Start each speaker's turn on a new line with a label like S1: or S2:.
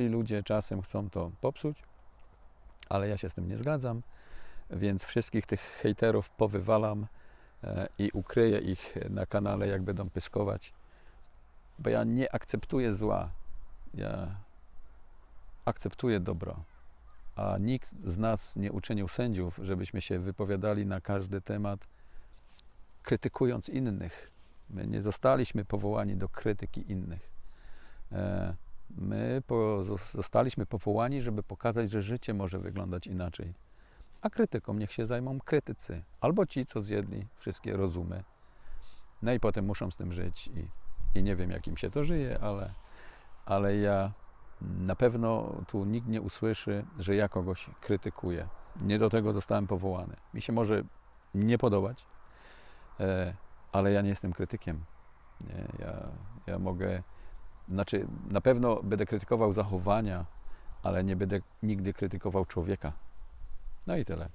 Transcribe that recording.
S1: źli ludzie czasem chcą to popsuć, ale ja się z tym nie zgadzam, więc wszystkich tych hejterów powywalam e, i ukryję ich na kanale, jak będą pyskować, bo ja nie akceptuję zła. Ja akceptuję dobro. A nikt z nas nie uczynił sędziów, żebyśmy się wypowiadali na każdy temat, krytykując innych. My nie zostaliśmy powołani do krytyki innych. Zostaliśmy powołani, żeby pokazać, że życie może wyglądać inaczej. A krytyką niech się zajmą krytycy, albo ci, co zjedli wszystkie rozumy. No i potem muszą z tym żyć i, i nie wiem, jak im się to żyje, ale, ale ja na pewno tu nikt nie usłyszy, że ja kogoś krytykuję. Nie do tego zostałem powołany. Mi się może nie podobać, e, ale ja nie jestem krytykiem. Nie, ja, ja mogę, znaczy na pewno będę krytykował zachowania, ale nie będę nigdy krytykował człowieka. No i tyle.